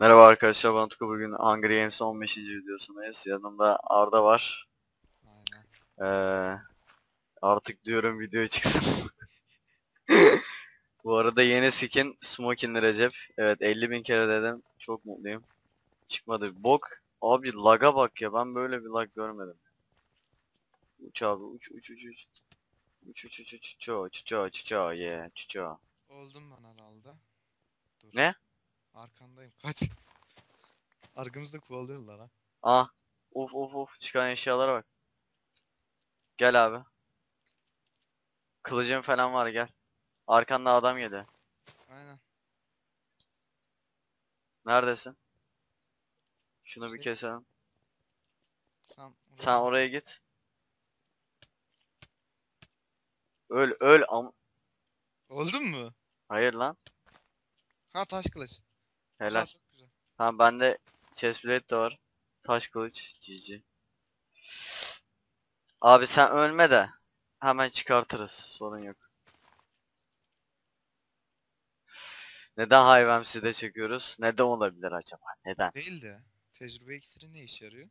Merhaba arkadaşlar ben Utku bugün Hunger Games 15. videosundayız. Yanımda Arda var. Aynen. Ee, artık diyorum video çıksın. Bu arada yeni skin Smokin'li Recep. Evet 50 bin kere dedim. Çok mutluyum. Çıkmadı. Bok. Abi laga bak ya ben böyle bir lag görmedim. Uç abi uç uç uç uç. Uç uç uç uç uç uç uç uç uç uç. Oldum ben herhalde. Dur. Ne? Arkandayım. Kaç. Arkamızda kovalıyorlar ha. Ah. Of of of çıkan eşyalara bak. Gel abi. Kılıcın falan var gel. Arkanda adam geliyor. Aynen. Neredesin? Şunu bir Şey- keselim. Sen, Sen oraya- git. Öl öl am. Oldun mu? Hayır lan. Ha taş kılıç. Helal. Güzel, çok güzel. Tamam bende chestplate de var. Taş kılıç. GG. Abi sen ölme de. Hemen çıkartırız. Sorun yok. Neden hayvemsi çekiyoruz? Neden olabilir acaba? Neden? Değil de. Tecrübe iksiri ne işe yarıyor? Ya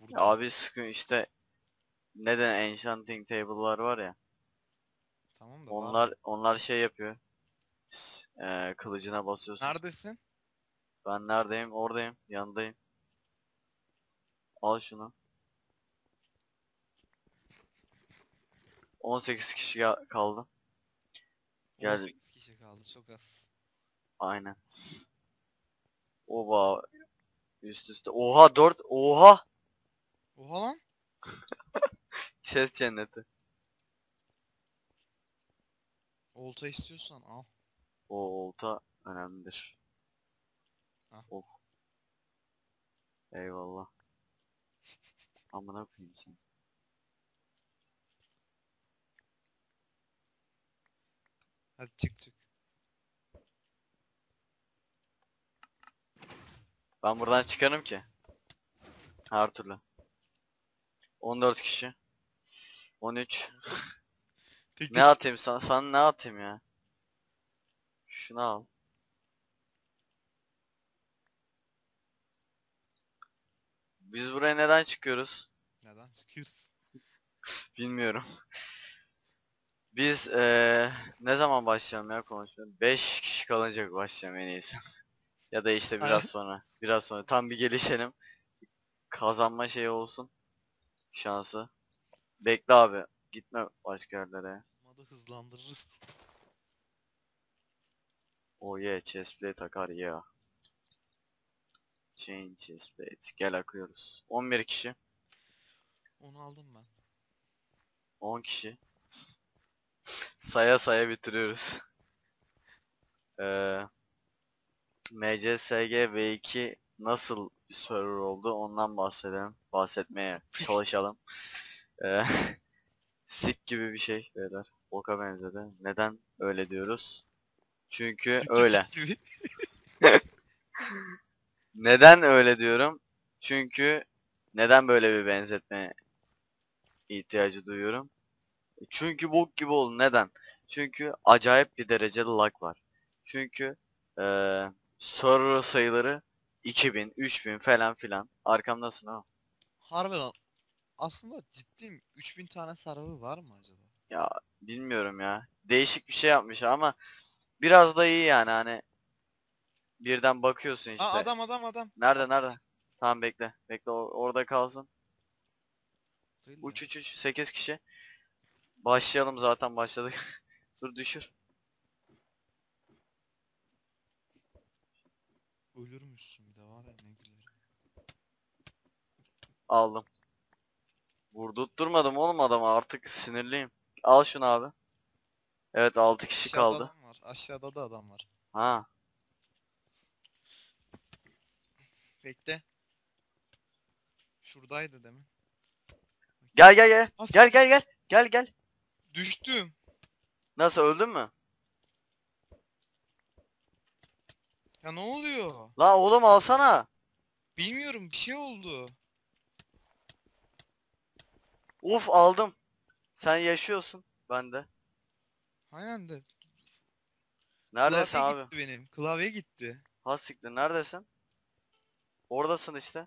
Burada. Abi sıkın işte. Neden enchanting table'lar var ya. Tamam da. Onlar onlar şey yapıyor. Eee, kılıcına basıyorsun. Neredesin? Ben neredeyim? Oradayım. Yanındayım. Al şunu. 18 kişi kaldı. Gel. 18 kişi kaldı. Çok az. Aynen. Oba. Üst üste. Oha 4. Oha. Oha lan. Chest cenneti. Olta istiyorsan al. O olta önemlidir. Ah. Oh. Eyvallah. Amına koyayım sen. Hadi çık çık. Ben buradan çıkarım ki. Her türlü. 14 kişi. 13. Tek Ne atayım sana? Sana ne atayım ya? Şunu al. Biz buraya neden çıkıyoruz? Neden çıkıyoruz? Bilmiyorum. Biz eee ne zaman başlayalım ya konuşmaya? 5 kişi kalınca başlayalım en iyisi. ya da işte biraz sonra. Biraz sonra. Tam bir gelişelim. Kazanma şeyi olsun. Şansı. Bekle abi. Gitme başka yerlere. Madı hızlandırırız. Oh yeah, chestplate takar yeah. Chain chestplate. Gel akıyoruz. 11 kişi. Onu aldım ben. 10 kişi. Saya saya bitiriyoruz. Eee MCSG V2 nasıl bir server oldu ondan bahsedelim. Bahsetmeye çalışalım. Eee Sik gibi bir şey beyler. Boka benzedi. Neden öyle diyoruz? Çünkü Çünkü öyle. Neden öyle diyorum? Çünkü neden böyle bir benzetme ihtiyacı duyuyorum? Çünkü bok gibi oldu. Neden? Çünkü acayip bir derecede lag var. Çünkü eee server sayıları 2000, 3000 falan filan. Arkamdasın ha. Harbiden. Aslında ciddiyim. 3000 tane server var mı acaba? Ya bilmiyorum ya. Değişik bir şey yapmış ama biraz da iyi yani hani birden bakıyorsun işte. Aa adam adam adam. Nerede nerede? Tamam bekle. Bekle o- orada kalsın. Değil de. Uç uç uç 8 kişi. Başlayalım zaten başladık. Dur düşür. Ölürmüşsün bir de var ya ne gülerim. Aldım. Vurdurtturmadım oğlum adamı artık sinirliyim. Al şunu abi. Evet 6 kişi Aşağıda kaldı. adam var. Aşağıda da adam var. Ha. Bekle. Şuradaydı demin. Gel gel gel. As- Gel gel gel. Gel gel. Düştüm. Nasıl öldün mü? Ya ne oluyor? La oğlum alsana. Bilmiyorum bir şey oldu. Uf aldım. Sen yaşıyorsun. Ben de. Aynen de. Neredesin Klavye abi? gitti benim. Klavye gitti. Ha siktir neredesin? Oradasın işte.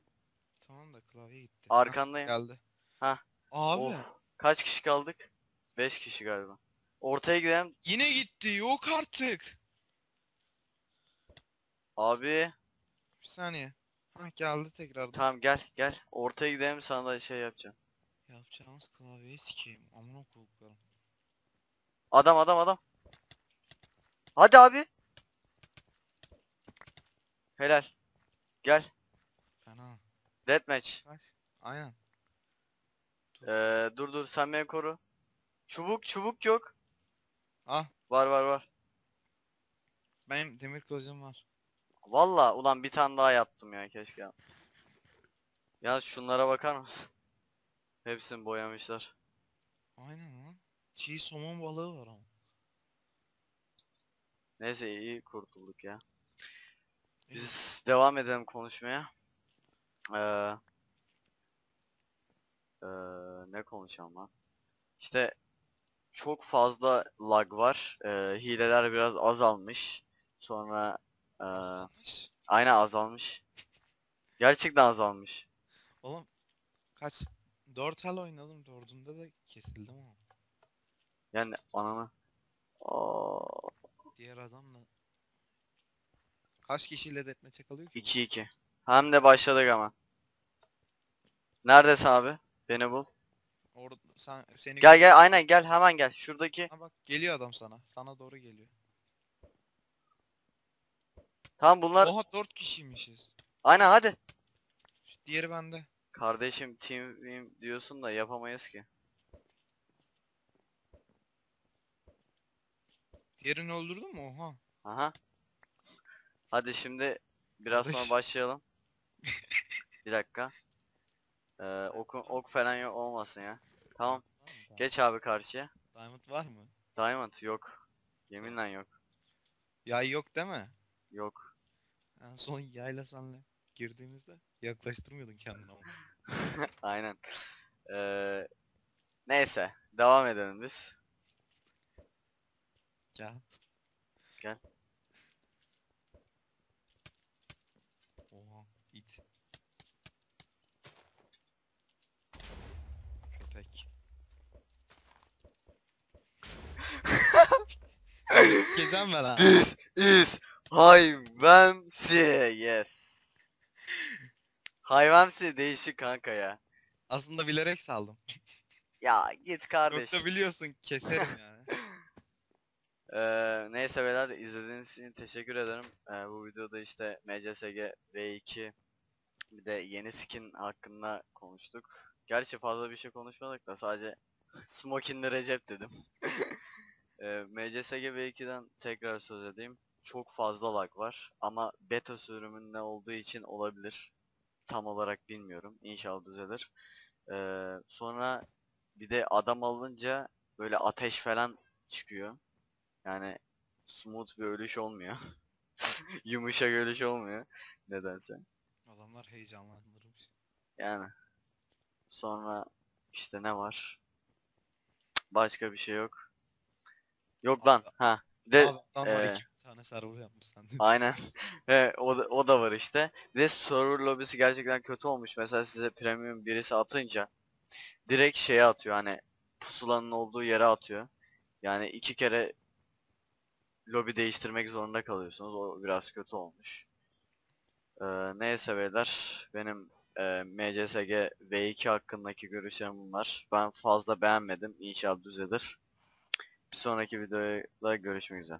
Tamam da klavye gitti. Arkandayım. geldi. Hah. Abi Of. Kaç kişi kaldık? 5 kişi galiba. Ortaya gidelim. yine gitti. Yok artık. Abi Bir saniye. Ha geldi tekrardan. tamam gel gel. Ortaya gidelim sana da şey yapacağım. Yapacağımız klavyeyi sikeyim. Amına koyduklarım. Adam adam adam. Hadi abi. Helal. Gel. Deathmatch. Aynen. Ee, dur dur sen beni koru. Çubuk çubuk yok. Ah Var var var. benim demir kılıcım var. Valla ulan bir tane daha yaptım ya keşke yapmasaydım. Yalnız şunlara bakar mısın? Hepsini boyamışlar. Aynen lan. Çiğ somon balığı var ama. Neyse iyi kurtulduk ya. Biz devam edelim konuşmaya. Ee, ee, ne konuşalım lan? İşte çok fazla lag var. Ee, hileler biraz azalmış. Sonra ee, Azalmış. aynen azalmış. Gerçekten azalmış. Oğlum kaç 4 el oynadım 4'ünde de kesildim ama. Yani ananı. Aa, Diğer adam da Kaç kişiyle deathmatch'e kalıyor ki? bu? 2-2. Hem de başladık ama. Neredesin abi? Beni bul. Orada sen seni Gel gel aynen gel hemen gel. Şuradaki. Ha bak geliyor adam sana. Sana doğru geliyor. Tamam bunlar. Oha 4 kişiymişiz. Aynen hadi. Şu diğeri bende. Kardeşim team diyorsun da yapamayız ki. Diğerini öldürdün mü? Oha. Aha. Hadi şimdi biraz sonra başlayalım. Bir dakika. Ee, ok, ok falan yok olmasın ya. Tamam. Tamam. Geç abi karşıya. Diamond var mı? Diamond yok. Yeminle yok. Yay yok değil mi? Yok. En son yayla senle girdiğimizde yaklaştırmıyordun kendini ama. Aynen. Ee, neyse. Devam edelim biz. Gel. Gel. Oha it. Köpek. Gezen ver ha. This is hayvansi. Yes. Hayvansi değişik kanka ya. Aslında bilerek saldım. Ya git kardeş. Yoksa biliyorsun keserim yani. Ee, neyse beyler izlediğiniz için teşekkür ederim. Ee, bu videoda işte MCSG V2 bir de yeni skin hakkında konuştuk. Gerçi fazla bir şey konuşmadık da sadece Smokin'li Recep dedim. ee, MCSG V2'den tekrar söz edeyim. Çok fazla lag var ama beta sürümünde olduğu için olabilir. Tam olarak bilmiyorum. İnşallah düzelir. Ee, sonra bir de adam alınca böyle ateş falan çıkıyor. Yani smooth bir ölüş olmuyor. Yumuşak ölüş olmuyor. Nedense. Adamlar heyecanlandırmış. Yani. Sonra işte ne var? Başka bir şey yok. Yok lan. Ha. De Abi adamlar eee, 2000 tane server yapmış sende. aynen. He, o da, o da var işte. Bir de server lobisi gerçekten kötü olmuş. Mesela size premium birisi atınca direkt şeye atıyor hani pusulanın olduğu yere atıyor. Yani iki kere lobi değiştirmek zorunda kalıyorsunuz. O biraz kötü olmuş. Ee, neyse beyler benim e, MCSG V2 hakkındaki görüşlerim bunlar. Ben fazla beğenmedim. İnşallah düzelir. Bir sonraki videoda görüşmek üzere.